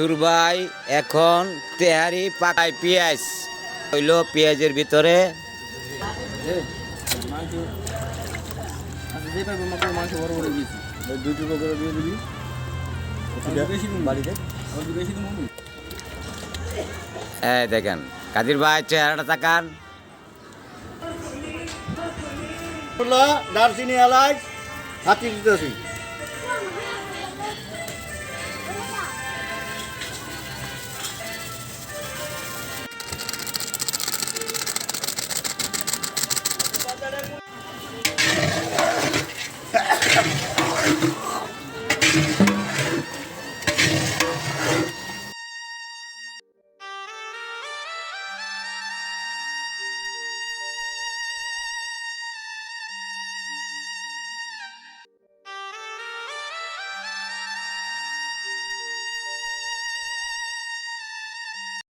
মাসুর ভাই এখন তেহারি পাকায় পেঁয়াজ। হইল পেঁয়াজের ভিতরে। মাংস যে পাইবো মাত্র মাংস বড় বড় দিয়েছি দুই টুকরো করে দিয়ে দিবি বেশি দিন বাড়িতে আমার কি বেশি দিন এই দেখেন, কাদির ভাই চেহারাটা তাকান। দারচিনি এলাচ, হাতি দিতেছি। Thank you.